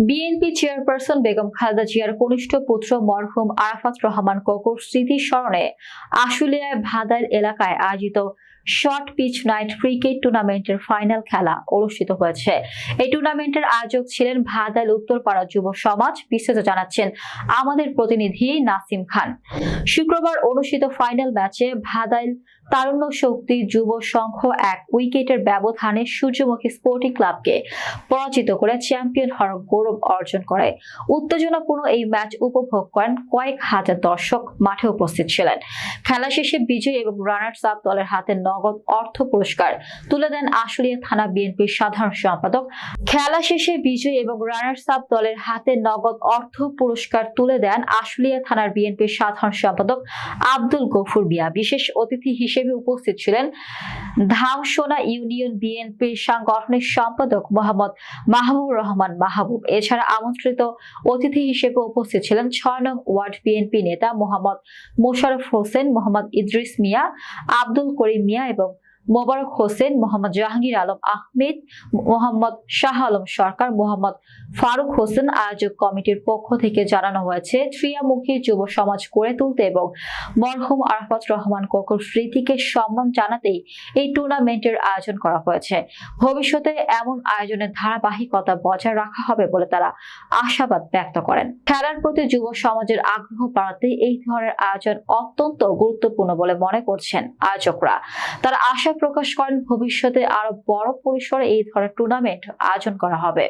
BNP chairperson Begum Khaleda জিয়ার কনিষ্ঠ পুত্র মরহুম আরাফাত রহমান কক স্মৃতি স্মরণে আশুলিয়ায় ভাদাইল এলাকায় আয়োজিত শর্ট পিচ নাইট ক্রিকেট টুর্নামেন্টের ফাইনাল খেলা অনুষ্ঠিত হয়েছে। এই টুর্নামেন্টের আয়োজক ছিলেন ভাদাইল উত্তরপাড়া যুব সমাজ বিস্তারিত জানাচ্ছেন আমাদের প্রতিনিধি নাসিম খান। শুক্রবার অনুষ্ঠিত ফাইনাল ম্যাচে ভাদাইল তারুণ্য শক্তি যুব সংঘ এক উইকেটের ব্যবধানে সূর্যমুখী স্পোর্টিং ক্লাবকে পরাজিত করে চ্যাম্পিয়ন হওয়ার গৌরব অর্জন করে। উত্তেজনাপূর্ণ এই ম্যাচ উপভোগ করেন কয়েক হাজার দর্শক মাঠে উপস্থিত ছিলেন। খেলা শেষে বিজয়ী এবং রানার্স আপ দলের হাতে নগদ অর্থ পুরস্কার। তুলে দেন আশুলিয়া থানা বিএনপির সাধারণ সম্পাদক। খেলা শেষে বিজয়ী এবং রানার্স আপ দলের হাতে নগদ অর্থ পুরস্কার তুলে দেন আশুলিয়া থানার বিএনপির সাধারণ সম্পাদক আব্দুল গফুর বিয়া বিশেষ অতিথি হিসেবে উপস্থিত ছিলেন ধামসোনা ইউনিয়ন বিএনপির সাংগঠনিক সম্পাদক মোহাম্মদ মাহবুব রহমান মাহবুব। এছাড়া আমন্ত্রিত অতিথি হিসেবে উপস্থিত ছিলেন ছয় নং ওয়ার্ড বিএনপি নেতা মোহাম্মদ মোশারফ হোসেন, মোহাম্মদ ইদ্রিস মিয়া, আব্দুল করিম মিয়া এবং মোবারক হোসেন, মোহাম্মদ জাহাঙ্গীর আলম আহমেদ, মোহাম্মদ শাহ আলম সরকার, মোহাম্মদ ফারুক হোসেন আয়োজক কমিটির পক্ষ থেকে জানানো হয়েছে ত্রিয়ামুখী যুব সমাজ গড়ে তুলতে এবং মরহুম আরাফাত রহমান কোকুর স্মৃতিকে সম্মান জানাতেই এই টুর্নামেন্টের আয়োজন করা হয়েছে। ভবিষ্যতে এমন আয়োজনের ধারাবাহিকতা বজায় রাখা হবে বলে তারা আশাবাদ ব্যক্ত করেন। খেলার প্রতি যুব সমাজের আগ্রহ বাড়াতে এই ধরনের আয়োজন অত্যন্ত গুরুত্বপূর্ণ বলে মনে করছেন আয়োজকরা। তারা আশা প্রকাশ করেন ভবিষ্যতে আরও বড় পরিসরে এই ধরনের টুর্নামেন্ট আয়োজন করা হবে।